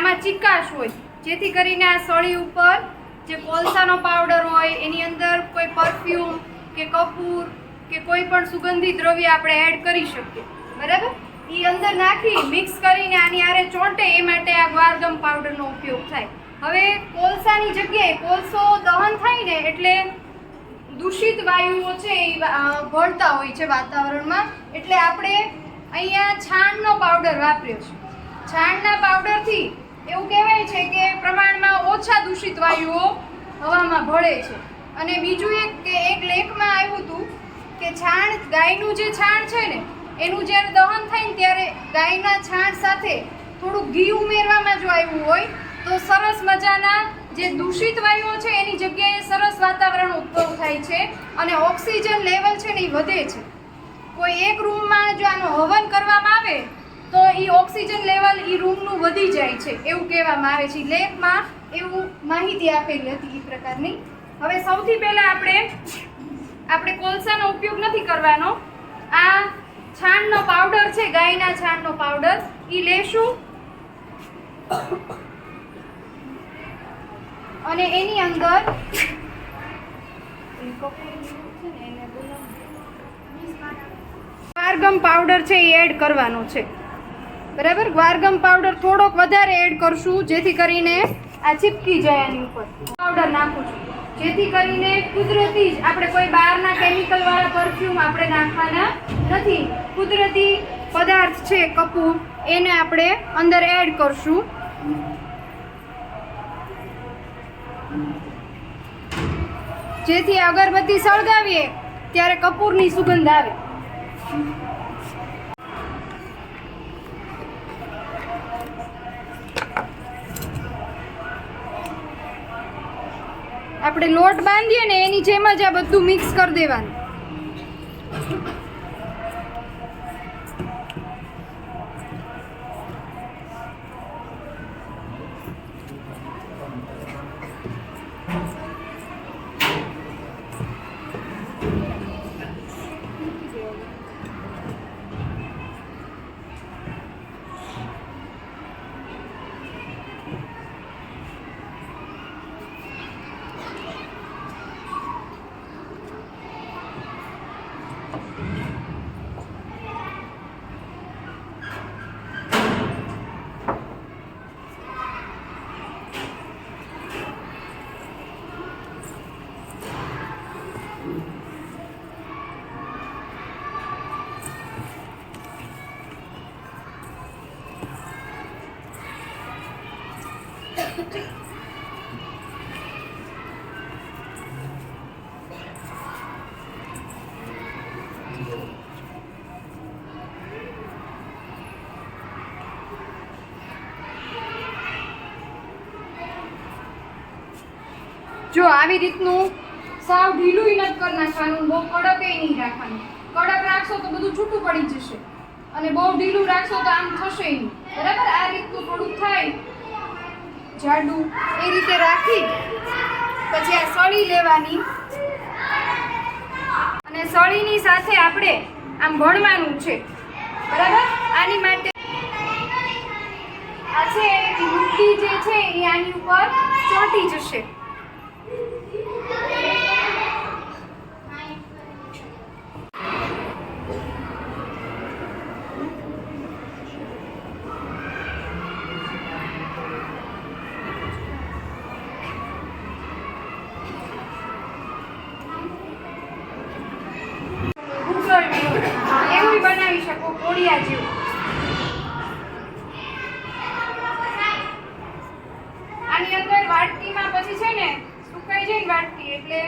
આમાં ચિકાશ હોય. જેથી કરીને આ સળી ઉપર જે કોલસાનો પાવડર હોય, એની અંદર કોઈ પરફ્યુમ કે કપૂર કે કોઈ પણ સુગંધી દ્રવ્ય આપણે એડ કરી શકીએ. બરાબર? એ અંદર નાખી મિક્સ કરીને આની આરે ચોંટે, એ માટે આ ગ્વારગમ પાવડરનો ઉપયોગ થાય. હવે કોલસાની જગ્યાએ, કોલસો દહન થાય ને, એટલે દૂષિત વાયુઓ છે એ ભળતા હોય છે વાતાવરણમાં. એટલે આપણે અહીંયા છાણનો પાવડર વાપર્યો છે. છાણના પાવડરથી એવું કહેવાય છે કે પ્રમાણમાં ઓછા દૂષિત વાયુઓ હવામાં ભળે છે. અને બીજું એક કે એક લેખમાં આવ્યું હતું કે છાણ, ગાયનું જે છાણ છે ને, એનું જ્યારે દહન થાય ને ત્યારે ગાયના છાણ સાથે થોડું ઘી ઉમેરવામાં જો આવ્યું હોય, તો સરસ મજાના જે દૂષિત વાયુઓ છે એની જગ્યાએ સરસ વાતાવરણ ઉદ્ભવ થાય છે અને ઓક્સિજન લેવલ છે ને એ વધે છે. કોઈ એક રૂમમાં જો આનો હવન કરવામાં આવે તો એ ઓક્સિજન લેવલ એ રૂમનું વધી જાય છે, એવું કહેવામાં આવે છે. લેબમાં એવું માહિતી આપેલી હતી એ પ્રકારની. હવે સૌથી પહેલાં આપણે આપણે કોલસાનો ઉપયોગ નથી કરવાનો. આ છાણનો પાવડર છે, ગાયના છાણનો પાવડર એ લેશું. અને એની અંદર પારગમ પાવડર છે એ એડ કરવાનો છે. બરાબર? ગ્વારગમ પાવડર થોડોક વધારે એડ કરશું, જેથી કરીને આ ચીપકી જાય આની ઉપર. પાવડર નાખું છું. જેથી કરીને કુદરતી જ આપણે કોઈ બહારના કેમિકલ વાળા પરફ્યુમ આપણે નાખવાના નથી. કુદરતી પદાર્થ છે કપૂર એને આપણે અંદર એડ કરશું. જેથી અગરબત્તી સળગાવીએ, ત્યારે કપૂરની સુગંધ આવે. આપણે લોટ બાંધીએ ને એની જેમ જ આ બધું મિક્સ કરી દેવાનું. જો આવી રીતનું સાવ ઢીલું નથી કરી નાખવાનું, બહુ કડક નહીં રાખવાનું. કડક રાખશો તો બધું છૂટું પડી જશે. અને બહુ ઢીલું રાખશો તો આમ થશે નહીં. બરાબર? આ રીતનું થોડુંક થાય જાડું એ રીતે રાખી પછી આ સળી લેવાની. અને સળીની સાથે આપણે આમ ભણવાનું છે. બરાબર? આની માટે આ છે એ મુઠ્ઠી જે છે, એ આની ઉપર ચોંટી જશે ભૂગળ એવું બનાવી શકો કોડિયા જેવું આની અંદર વાટકીમાં પછી છે ને સુકાઈ જાય ને વાટકી એટલે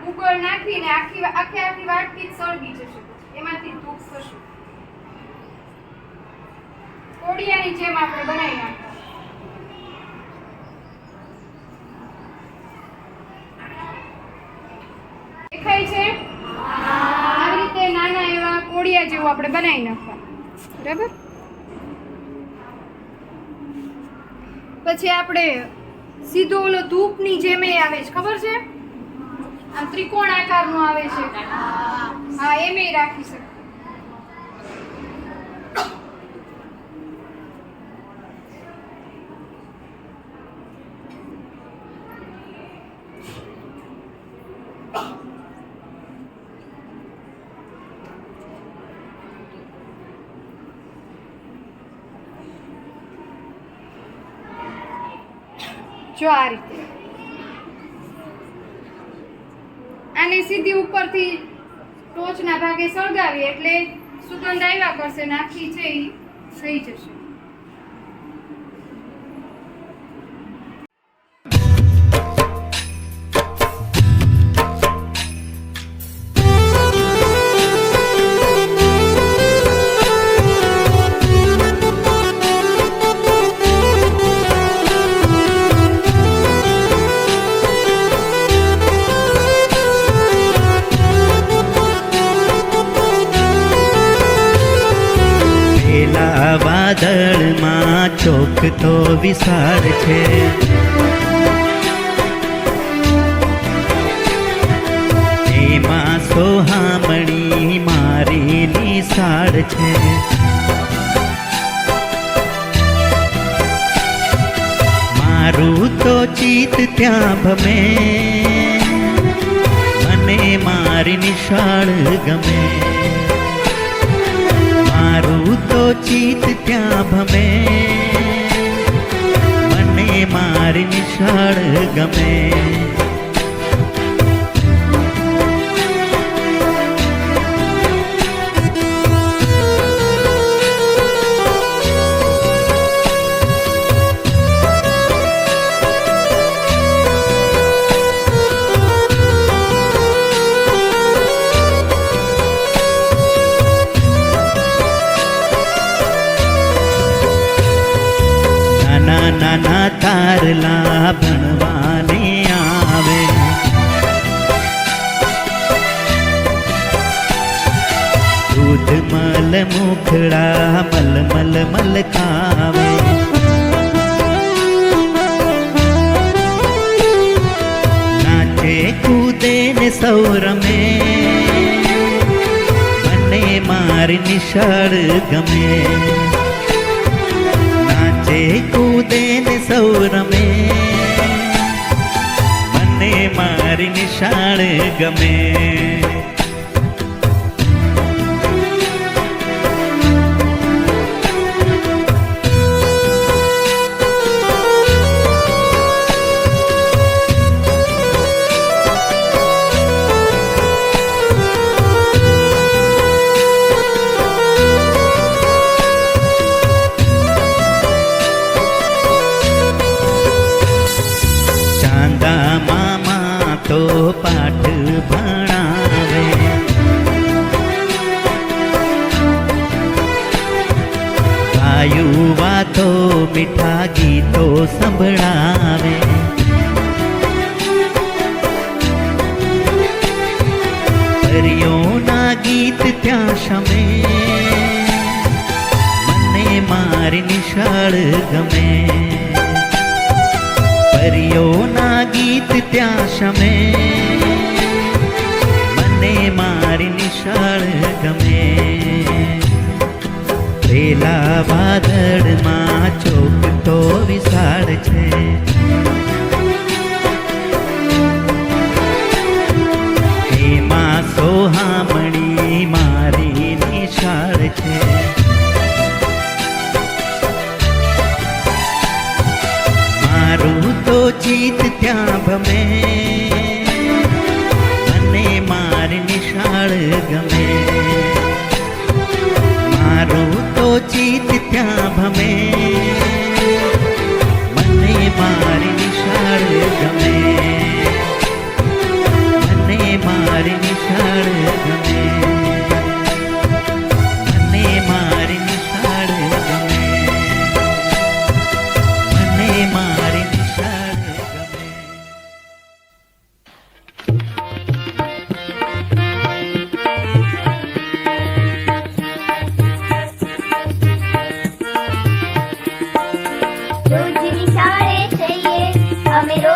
ભૂગળ નાખીને આખી આખી આખી વાટકી જ સળગી જશે એમાંથી કોડિયાની જેમ આપણે બનાવી બરાબર? પછી આપણે સીધો ઓલો ધૂપની જેમ એ આવે છે. ખબર છે? આમ ત્રિકોણ આકારનું આવે છે. હા એમ રાખી શકે જો આ રીતે. આને સીધી ઉપરથી ટોચના ભાગે સળગાવીએ એટલે સુગંધ આવ્યા કરશે નાખી છે એ થઈ જશે. વાદળમાં ચોખતો વિસાર છે. એમાં સોહામણી મારી નિશાળ છે. મારું તો ચિત ત્યાં ભમે, મને મારી નિશાળ ગમે. ચિત ત્યાં ભમે મને મારી નિશાળ ગમે નાચે કૂદે ને સૌ રમે મને મારી નિશાળ ગમે. નાચે કૂદે ને સૌ રમે મને મારી નિશાળ ગમે. ત્યાં શમે મને મારી નિશાળ ગમે. પેલા વાદળમાં ચોક તો વિશાળ છે. રોજ નિશાળે જઈએ અમે રોજ